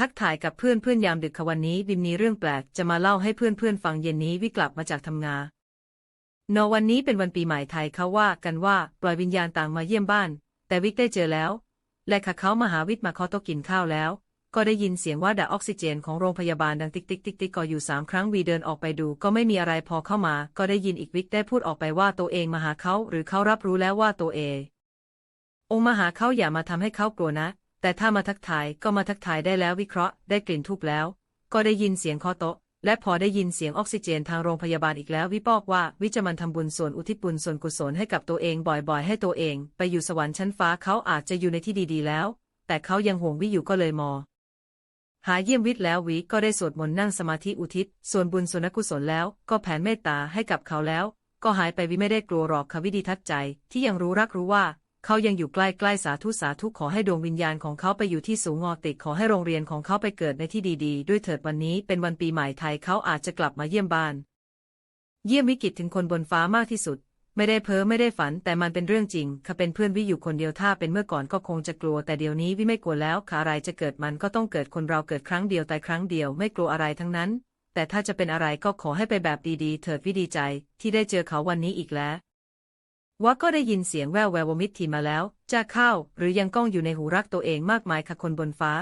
ทักถ่ายกับเพื่อนเพื่อนยามดึกค่ะวันนี้บิมมีเรื่องแปลกจะมาเล่าให้เพื่อนเพื่อนฟังเย็นนี้วิกลับมาจากทำงานนอวันนี้เป็นวันปีใหม่ไทยเขาว่ากันว่าปล่อยวิญญาณต่างมาเยี่ยมบ้าน แต่วิกได้เจอแล้ว และค่ะเขามาหาวิทย์มาเคาะโต๊ะกินข้าวแล้ว ก็ได้ยินเสียงว่าดาออกซิเจนของโรงพยาบาลดังติ๊กติ๊กติ๊กติ๊กก็ออยู่สามครั้งวีเดินออกไปดู ก็ไม่มีอะไรพอเข้ามา ก็ได้ยินอีกวิกได้พูดออกไปว่าตัวเองมาหาเขาหรือเขารับรู้แล้วว่าตัวเององมาหาเขาอย่ามาทำให้เขากลัวนะ แต่ถ้ามาทักทายก็มาทักทายได้แล้ววิเคราะห์ได้กลิ่นทูบแล้ว ก็ได้ยินเสียงเคาะโต๊ะ และพอได้ยินเสียงออกซิเจนทางโรงพยาบาลอีกแล้ว วิปอกว่าวิจะมันทำบุญส่วนอุทิศบุญส่วนกุศลให้กับตัวเองบ่อยๆ ให้ตัวเอง ไปอยู่สวรรค์ชั้นฟ้าเขาอาจจะอยู่ในที่ดีๆแล้ว แต่เขายังห่วงวิอยู่ก็เลยมอหาเยี่ยมวิทย์แล้ววิก็ได้สวดมนต์นั่งสมาธิอุทิศ ส่วนบุญส่วนกุศลแล้ว ก็แผ่เมตตาให้กับเขาแล้ว ก็หายไปวิไม่ได้กลัวหรอกค่ะวิดีทัดใจ ที่ยังรู้รักรู้ว่า เขายังอยู่ใกล้ๆสาธุสาธุขอให้ดวงวิญญาณของเขาไปอยู่ที่สูงงอติกขอให้โรงเรียนของเขาไปเกิดในที่ดีๆ ด้วยเถิดวันนี้เป็นวันปีใหม่ไทยเขาอาจจะกลับมาเยี่ยมบ้าน เยี่ยมวิกฤตถึงคนบนฟ้ามากที่สุด ไม่ได้เพ้อไม่ได้ฝันแต่มันเป็นเรื่องจริงค่ะเป็นเพื่อนวิอยู่คนเดียวถ้าเป็นเมื่อก่อนก็คงจะกลัว แต่เดี๋ยวนี้วิไม่กลัวแล้วค่ะอะไรจะเกิดมันก็ต้องเกิดคนเราเกิดครั้งเดียวตายครั้งเดียวไม่กลัวอะไรทั้งนั้น แต่ถ้าจะเป็นอะไรก็ขอให้ไปแบบดีๆ เถิดวิดีใจ ที่ได้เจอเขาวันนี้อีกแล้ว ว่าก็ได้ยินเสียงแววแวววมิตรทีมาแล้ว จะเข้า หรือยังก้องอยู่ในหูรักตัวเองมากมายค่ะคนบนฟ้า